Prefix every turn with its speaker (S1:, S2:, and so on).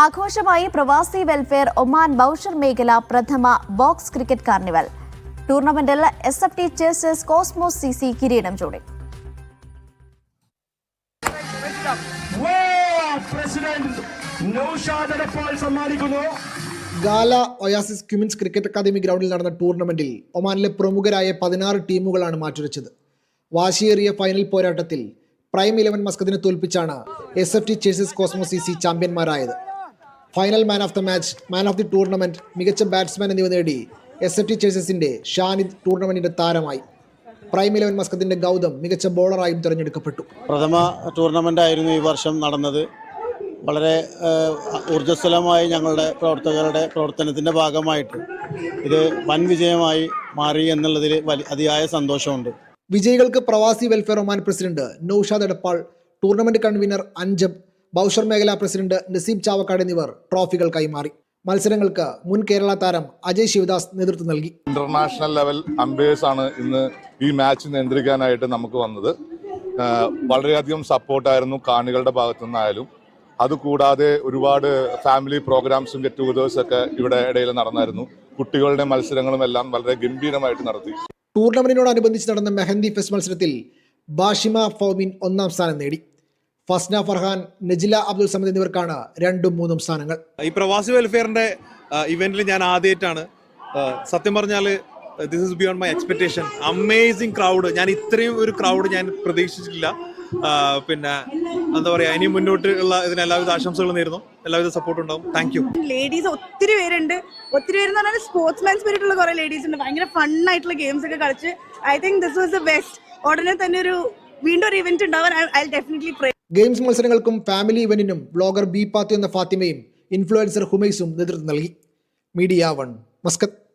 S1: ആഘോഷമായി പ്രവാസി welfare Oman Bausher മേഖല പ്രഥമ ബോക്സ് ക്രിക്കറ്റ് കാർണിവൽ ടൂർണമെന്റിൽ S F T Chasers Cosmos C C കിരീടം ചൂടി.
S2: സമ്മാനിക്കുന്നു.
S3: Gala Oasis Cummins cricket academy ഗ്രൗണ്ടിൽ നടന്ന ടൂർണമെന്റിൽ ഒമാനിലെ പ്രമുഖരായ പതിനാറ് ടീമുകളാണ് മാറ്റുരച്ചത്. വാശിയേറിയ ഫൈനൽ പോരാട്ടത്തിൽ പ്രൈം ഇലവൻ മസ്കദിനെ തോൽപ്പിച്ചാണ് എസ് എഫ് ടി ചേസസ് Cosmos C C ചാമ്പ്യന്മാരായത്. Final man of the match man of the tournament മികച്ച ബാറ്റ്സ്മാൻ എന്നിവ നേടി എസ് എഫ് ടി ചേസസിന്റെ ഷാനിദ് ടൂർണമെന്റിന്റെ താരമായി. പ്രൈം ഇലവൻ മസ്കത്തിന്റെ ഗൗതം മികച്ച ബോളറായും തിരഞ്ഞെടുക്കപ്പെട്ടു.
S4: പ്രഥമ ടൂർണമെന്റ് ആയിരുന്നു ഈ വർഷം നടന്നത്. വളരെ ഊർജസ്വലമായ ഞങ്ങളുടെ പ്രവർത്തകരുടെ പ്രവർത്തനത്തിന്റെ ഭാഗമായിട്ട് ഇത് വൻ വിജയമായി മാറി എന്നുള്ളതിൽ വലിയ അതിയായ സന്തോഷമുണ്ട്.
S3: വിജയികൾക്ക് Pravasi welfare Oman president Naushad Edappal tournament convener Anjab Bausher മേഖലാ പ്രസിഡന്റ് നസീബ് ചാവക്കാട് എന്നിവർ ട്രോഫികൾ കൈമാറി. മത്സരങ്ങൾക്ക് മുൻ കേരള താരം അജയ് ശിവദാസ് നേതൃത്വം നൽകി.
S5: ഇന്റർനാഷണൽ ലെവൽ അമ്പയേഴ്സ് ആണ് ഇന്ന് ഈ മാച്ച് നിയന്ത്രിക്കാനായിട്ട് നമുക്ക് വന്നത്. വളരെയധികം സപ്പോർട്ടായിരുന്നു കാണികളുടെ ഭാഗത്തു നിന്നായാലും അതുകൂടാതെ ഒരുപാട് ഫാമിലി പ്രോഗ്രാംസും ഗെറ്റ് ടുഗദേഴ്സ് ഒക്കെ ഇവിടെ ഇടയിൽ നടന്നായിരുന്നു. കുട്ടികളുടെ മത്സരങ്ങളും എല്ലാം വളരെ ഗംഭീരമായിട്ട് നടത്തി.
S3: ടൂർണമെന്റിനോടനുബന്ധിച്ച് നടന്ന മെഹന്ദി ഫെസ്റ്റ് മത്സരത്തിൽ ബാഷിമ ഫൗമിൻ ഒന്നാം സ്ഥാനം നേടി. ഫസ്ന ഫർഹാൻ നജില അബ്ദുൽ സമദ് എന്നിവർക്കാണ് രണ്ടും മൂന്നും സ്ഥാനങ്ങൾ.
S6: ഈ പ്രവാസി വെൽഫെയറിന്റെ ഇവന്റിൽ ഞാൻ ആദ്യമായിട്ടാണ് സത്യം പറഞ്ഞാൽ this is beyond my expectation amazing crowd ഞാൻ ഇത്രയും ഒരു ക്രൗഡ് ഞാൻ പ്രതീക്ഷിച്ചിട്ടില്ല. പിന്നെ എന്താ പറയാ ഇനി മുന്നോട്ട് ഉള്ള ഇതിന് എല്ലാവിധ ആശംസകളും നേരുന്നു. എല്ലാവിധ സപ്പോർട്ട് ഉണ്ടാവും. താങ്ക് യു
S7: ലേഡീസ് ഒത്തിരി പേരുണ്ട്. ഒത്തിരി പേര് എന്ന് പറഞ്ഞാൽ സ്പോർട്സ്മാൻ സ്പിരിറ്റ് ഉള്ള കുറെ ലേഡീസ് ഉണ്ട്. ഭയങ്കര ഫൺ ആയിട്ടുള്ള ഗെയിംസ് ഒക്കെ കളിച്ച് I think this was the best ഉടനെ തന്നെ ഒരു വീണ്ടും ഒരു ഇവന്റ് ഉണ്ടാവാൻ ഐ ഡെഫിനറ്റ്ലി പ്രേ
S3: ഗെയിംസ് മത്സരങ്ങൾക്കും ഫാമിലി ഇവന്റിനും ബ്ലോഗർ ബി പാത്തി എന്ന ഫാത്തിമയും ഇൻഫ്ലുവൻസർ ഹുമൈസും നേതൃത്വം നൽകി. Media One. മസ്കത്ത്.